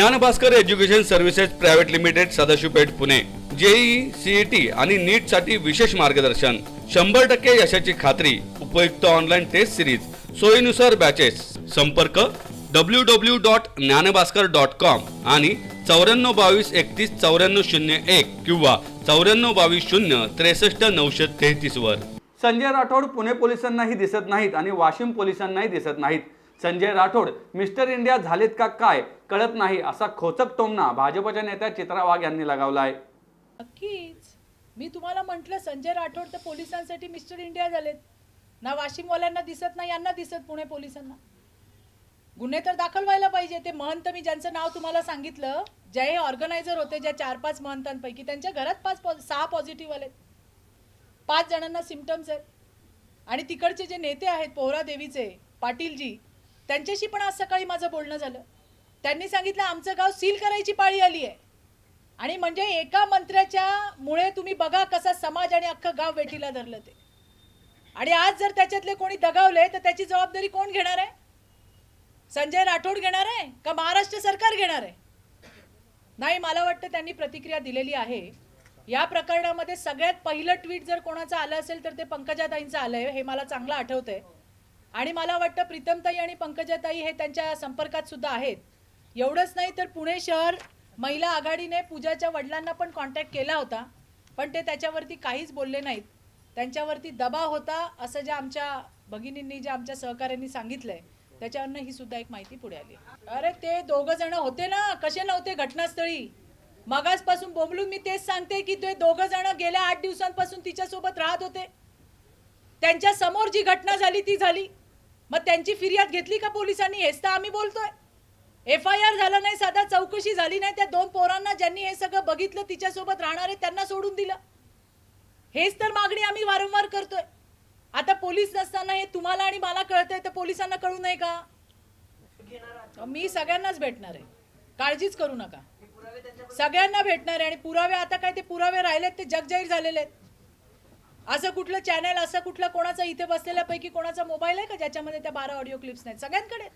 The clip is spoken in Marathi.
Dnyanbhaskar education services private limited Sadashivpeth Pune. JEE CET आणि नीटसाठी विशेष मार्गदर्शन. शंभर टक्के यशाची खात्री. उपयुक्त ऑनलाईन टेस्ट सिरीज सोयीनुसार बॅचेस संपर्क W W dot Dnyanbhaskar dot com आणि चौऱ्याण्णव बावीस एकतीस चौऱ्याण्णव शून्य एक किंवा चौऱ्याण्णव बावीस शून्य त्रेसष्ट नऊशे तेहतीस वर. संजय राठोड पुणे पोलिसांनाही दिसत नाहीत आणि वाशिम पोलिसांनाही दिसत नाहीत. संजय राठोड मिस्टर इंडिया झालेत का काय? कळत नाही असा खोचक टोमना भाजपच्या नेत्या चित्रा वाघ यांनी लगावला आहे. नक्कीच. मी तुम्हाला म्हटलं संजय राठोड तर पोलिसांसाठी मिस्टर इंडिया झालेत. ना वाशिमवाल्यांना दिसत नाही यांना दिसत पुणे पोलिसांना. गुन्हे तर दाखल व्हायला पाहिजे. ते महंत मी ज्यांचं नाव तुम्हाला सांगितलं जे हे ऑर्गनायझर होते ज्या चार पाच महंतांपैकी त्यांच्या घरात पाच पॉ- सहा पॉझिटिव्ह आलेत. पाच जणांना सिमटम्स आहेत. आणि तिकडचे जे नेते आहेत पोहरा देवीचे पाटीलजी त्यांच्याशी पण आज सकाळी माझं बोलणं झालं. त्यांनी सांगितलं आमचं गाव सील करायची पाळी आली आहे. आणि म्हणजे एका मंत्र्याच्या मुळे तुम्ही बघा कसा समाज आणि अख्खं गाव वेठीला धरलं ते. आणि आज जर त्याच्यातले कोणी दगावले तर त्याची जबाबदारी कोण घेणार आहे? संजय राठोड घेणार आहे का महाराष्ट्र सरकार घेणार आहे? नाही मला वाटतं त्यांनी प्रतिक्रिया दिलेली आहे. या प्रकरणामध्ये सगळ्यात पहिलं ट्विट जर कोणाचं आलं असेल तर ते पंकजाताईंचं आलंय. हे मला चांगलं आठवतंय. आणि मला वाटतं प्रीतमताई आणि पंकजाताई हे त्यांच्या संपर्कात सुद्धा आहेत. एवढंच नाही तर पुणे शहर महिला आघाडीने पूजाच्या वडिलांना पण कॉन्टॅक्ट केला होता पण ते त्याच्यावरती काहीच बोलले नाहीत. त्यांच्यावरती दबाव होता असं ज्या आमच्या भगिनींनी ज्या आमच्या सहकाऱ्यांनी सांगितलंय त्याच्यावरनं ही सुद्धा एक माहिती पुढे आली. अरे ते दोघं जण होते ना कसे नव्हते घटनास्थळी? मगासपासून बोंबलून मी तेच सांगते की ते दोघं जण गेल्या आठ दिवसांपासून तिच्यासोबत राहत होते. त्यांच्यासमोर जी घटना झाली ती झाली. मग त्यांची फिर्याद घेतली का पोलिसांनी? हेच तर आम्ही बोलतोय. एफ आय आर झालं नाही साधा चौकशी झाली नाही. त्या दोन पोरांना ज्यांनी हे सगळं बघितलं तिच्यासोबत राहणारे त्यांना सोडून दिलं. हेच तर मागणी आम्ही वारंवार करतोय. आता पोलीस नसताना हे तुम्हाला आणि मला कळतंय तर पोलिसांना कळू नये का? मी सगळ्यांनाच भेटणार आहे. काळजीच करू नका. सगळ्यांना भेटणार आहे आणि पुरावे आता काय ते पुरावे राहिलेत ते जगजाहीर झालेले आहेत. असं कुठलं चॅनल असं कुठलं कोणाचा इथे बसलेल्यापैकी कोणाचा मोबाईल आहे का ज्याच्यामध्ये त्या बारा ऑडिओ क्लिप्स नाहीत? सगळ्यांकडे?